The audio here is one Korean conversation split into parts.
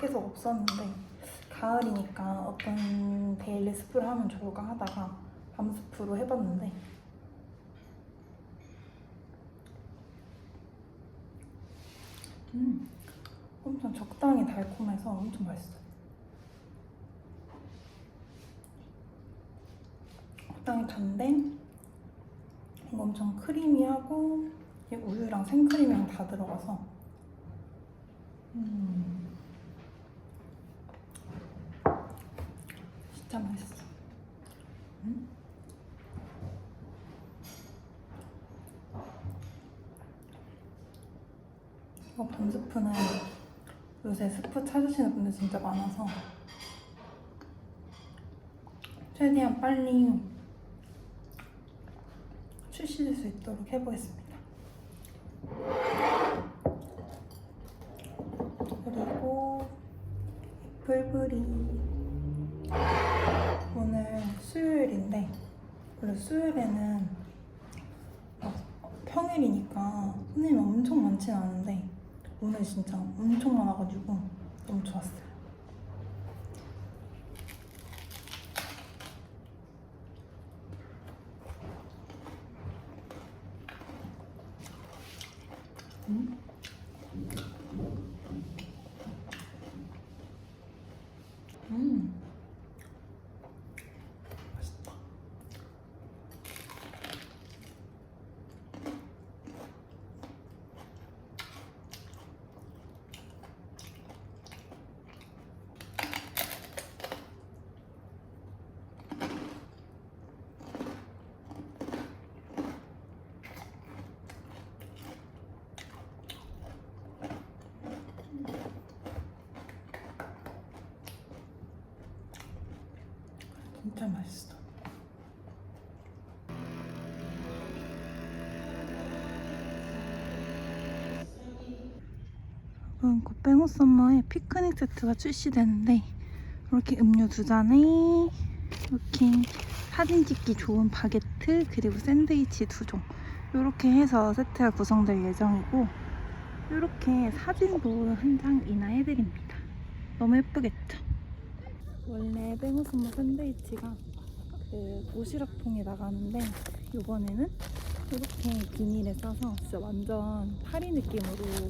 계속 없었는데 가을이니까 어떤 데일리 스프를 하면 좋을까 하다가 밤 스프로 해봤는데 음, 엄청 적당히 달콤해서 엄청 맛있어요. 적당히 단데 이거 엄청 크리미하고 우유랑 생크림이랑 다 들어가서 음, 진짜 맛있어. 음? 이거 반 스프는 요새 스프 찾으시는 분들 진짜 많아서 최대한 빨리 출시될 수 있도록 해보겠습니다. 그리고 애플브리 오늘 수요일인데 원래 수요일에는 막 평일이니까 손님이 엄청 많진 않은데 오늘 진짜 엄청 많아가지고 너무 좋았어요. 음? 음. 맛있다. 진짜 맛있어. 여러분, 곱뱅호 썸머의 피크닉 세트가 출시되는데 이렇게 음료 두 잔에 이렇게 사진 찍기 좋은 바게트 그리고 샌드위치 두 종 이렇게 해서 세트가 구성될 예정이고 이렇게 사진도 한 장이나 해드립니다. 너무 예쁘겠죠? 원래 뱅호스모 샌드위치가 그 도시락통에 나가는데 이번에는 이렇게 비닐에 싸서 진짜 완전 파리 느낌으로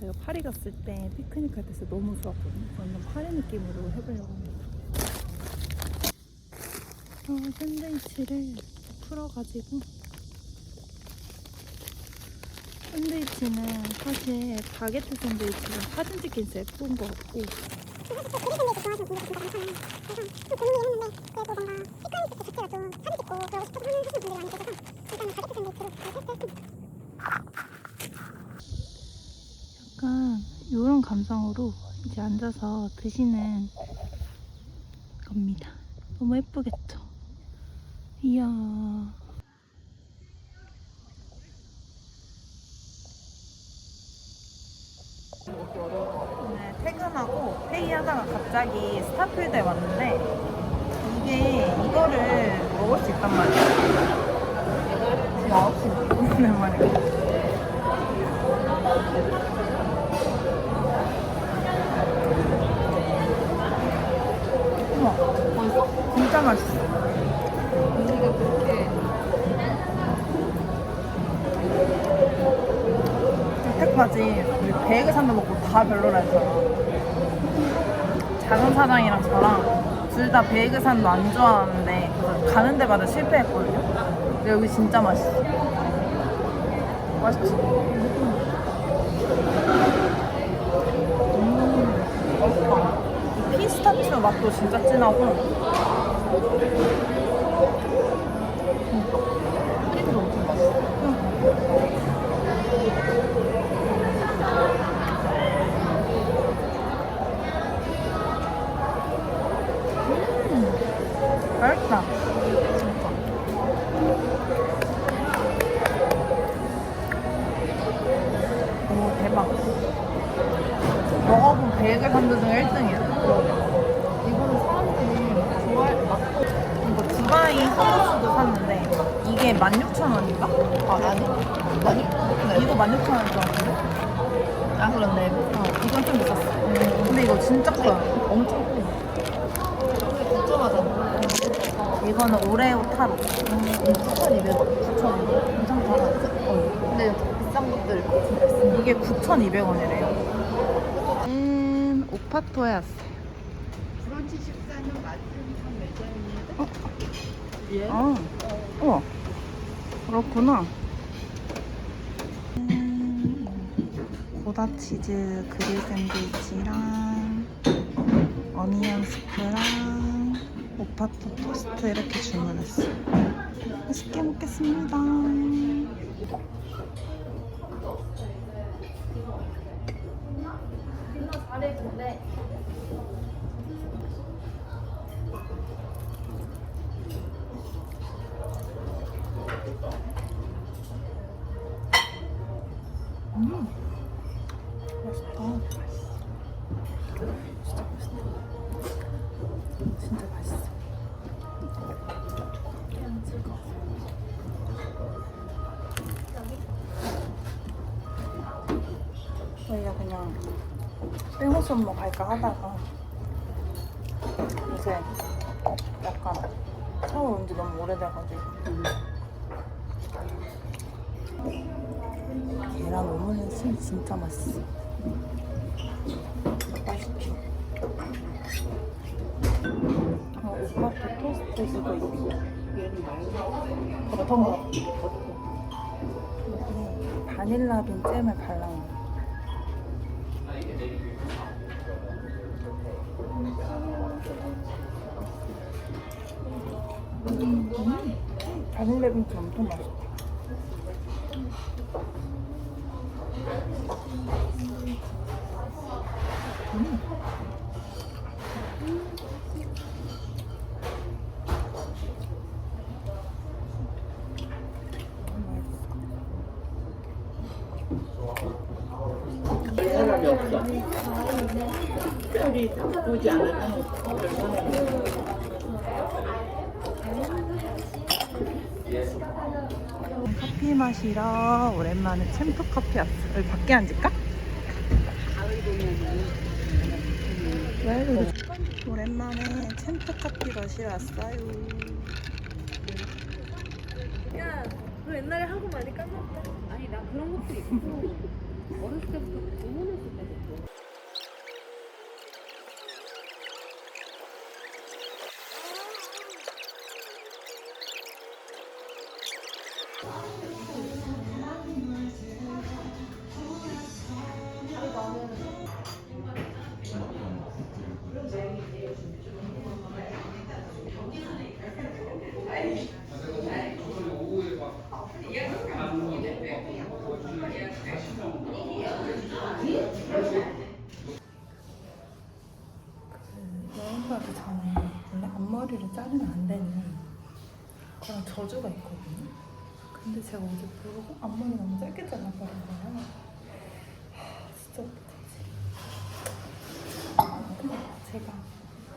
제가 파리 갔을 때 피크닉 할 때 진짜 너무 좋았거든요. 완전 파리 느낌으로 해보려고 합니다. 어, 샌드위치를 풀어가지고 샌드위치는 사실 바게트 샌드위치가 사진 찍기 진짜 예쁜 것 같고 약간 이런 감성으로 이제 앉아서 드시는 겁니다. 너무 예쁘겠죠? 이야. 오늘 퇴근하고 회의하다가 갑자기 스타필드에 왔는데 이게 이거를 먹을 수 있단 말이야. 와, 9시 오는 말이야. 우와, 맛있어? 진짜 맛있어. 여태까지 우리 베이글 산도 먹고 다 별로라 했잖아. 작은 사장이랑 저랑 둘 다 베이글 산도 안 좋아하는데 가는 데마다 실패했거든요. 근데 여기 진짜 맛있어. 맛있지? 음. 이 피스타치오 맛도 진짜 진하고. 크 이게 16,000원인가? 아, 아니. 아니? 네. 이거 16,000원 줄 알았는데? 아, 그런데. 어, 이건 좀 비쌌어. 근데 이거 진짜 커요. 엄청 커. 걱정하잖아. 이거는 오레오 타로. 9,200원. 9,200원. 괜찮다. 어. 근데 비싼 것들 비싼 이게 9,200원이래요. 음, 오파토에 왔어요. 브런치 식사는 마트에서 매장입니다. 예? 아, 우와. 그렇구나. 음, 고다 치즈 그릴 샌드위치랑 어니언 스프랑 오파토 토스트 이렇게 주문했어요. 맛있게 먹겠습니다. 음, 맛있다. 진짜 맛있다. 진짜 맛있어. 그냥 즐거워. 저희가 그냥 뺑호수 뭐 갈까 하다가 요새 약간 서울 온 지 너무 오래돼가지고 계란 오믈렛은 진짜 맛있어. 맛있죠? 어, 오빠도 토스트 이거 있고. 얘는 말고. 여기 바닐라 빈 잼을 발라놓은 거. 음, 바닐라 빈 잼 엄청 맛있다. 사람이 없어. 특별히 바쁘지 않으면 커피 마시러 오랜만에 챔프 커피 왔어. 여기 밖에 앉을까? 왜? 오랜만에 챔프 커피 마시러 왔어요. 야, 너 옛날에 하고 많이 까먹었다. 아니, 나 그런 것도 있고. 어렸을 때부터 응원했을 때부터. 여행 가기 전에 원래 앞머리를 자르면 안 되는 그런 저주가 있거든요. 근데 제가 어제 모르고 앞머리 너무 짧게 잘라버린 거예요. 하, 진짜 어떡하지? 제가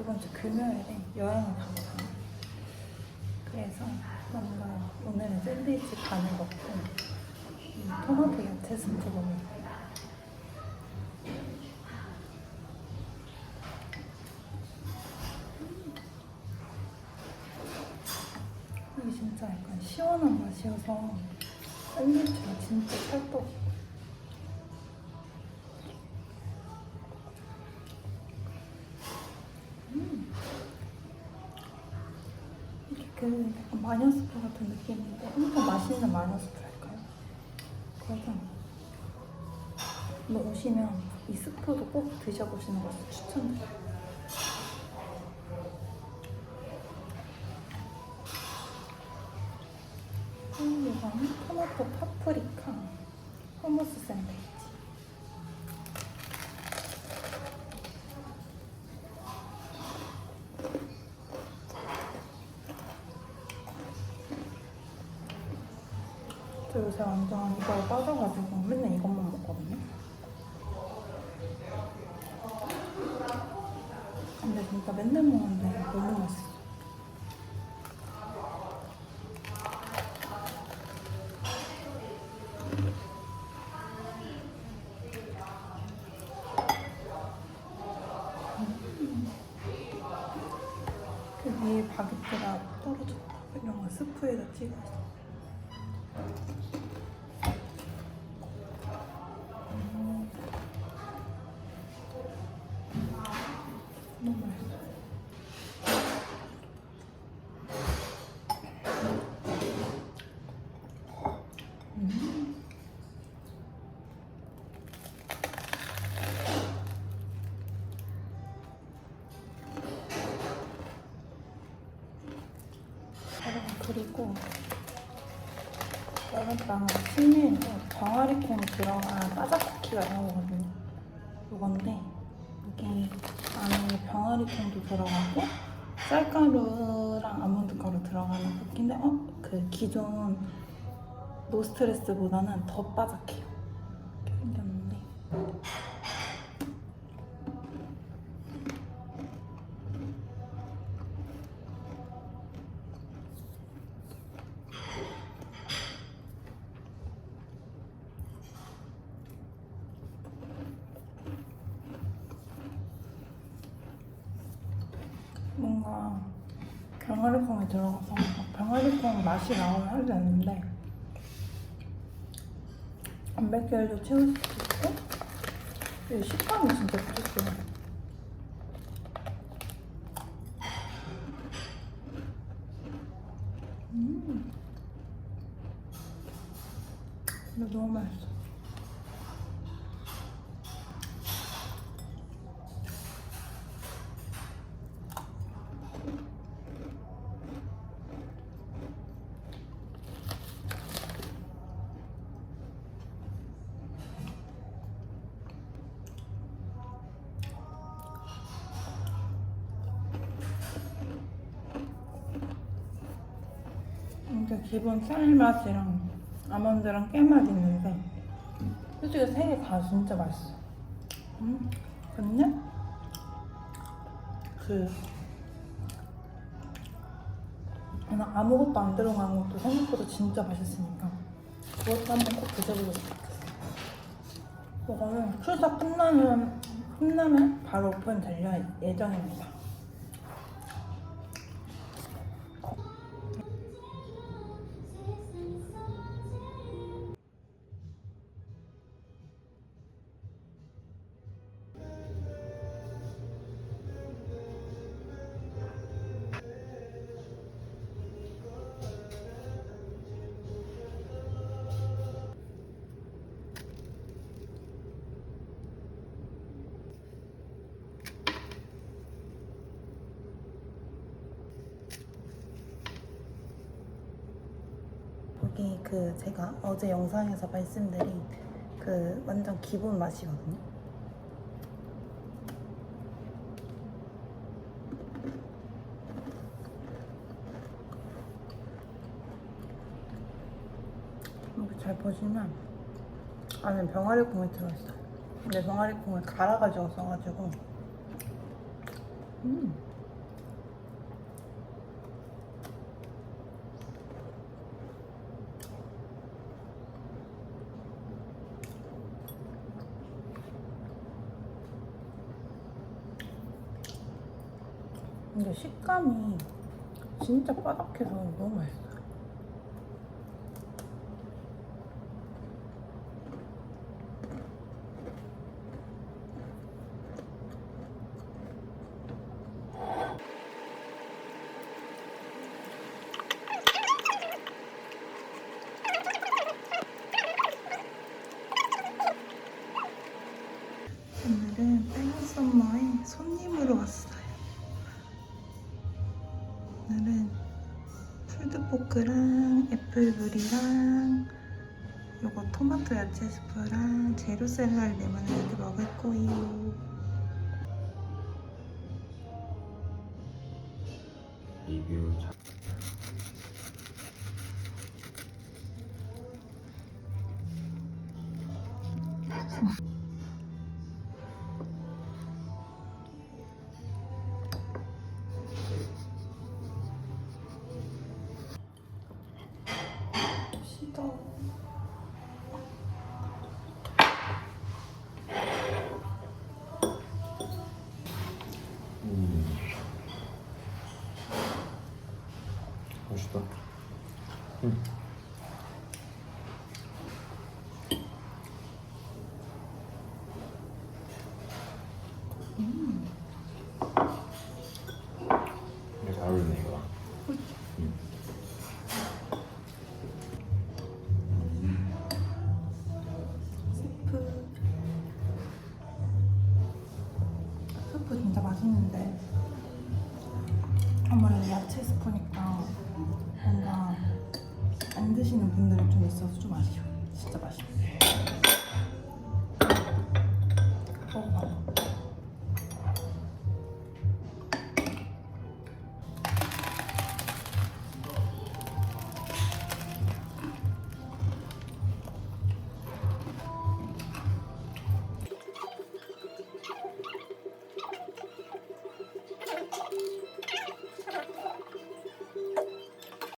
이번 주 금요일에 여행을 가거든요. 그래서 뭔가 오늘은 샌드위치 반을 먹고 이 토마토 야채 스프 먹을 그 약간 마녀 스프 같은 느낌인데 엄청 맛있는 마녀 스프랄까요? 그래서 뭐 오시면 이 스프도 꼭 드셔보시는 것을 추천드려요. 저도 요새 완전 이거에 빠져가지고 맨날 이것만 먹거든요. 근데 진짜 맨날 먹는데 너무 맛있어. 음. 그 위에 바게트가 떨어졌다. 이런 거 스프에다 찍어서. 그리고 여러분 신메뉴에 병아리콩 들어간 바자쿠키가 나오거든요. 이건데 여기 안에 병아리콩도 들어가고 쌀가루랑 아몬드 가루 들어가는 쿠키인데 어? 그 기존 노스트레스보다는 더 바삭해요. 병아리콩이 들어가서 막 병아리콩 맛이 나오면 하지 않는데 단백질도 채울 수 있고 이 식감이 진짜 좋았어요. 음. 너무 맛있어. 이게 기본 쌀 맛이랑 아몬드랑 깨맛 있는데 솔직히 세개다 진짜 맛있어. 음, 근데 그 그냥 아무것도 안 들어간 것도 생각보다 진짜 맛있으니까 그것도 한번 꼭 드셔보고 싶었어요. 이거는 출사 끝나면 끝나면 바로 오픈 될 예정입니다. 여기 그 제가 어제 영상에서 말씀드린 그 완전 기본 맛이거든요. 이렇게 잘 보시면 안에 병아리 콩이 들어있어요. 근데 병아리 콩을 갈아가지고 써가지고 음. 근데 식감이 진짜 바삭해서 너무 맛있어 토마토 야채 스프랑 제로 샐러드 레모네이드 먹을 거예요. 리뷰 맛있 뭔가 안 드시는 분들이 좀 있어서 좀 아쉬워 진짜 맛있어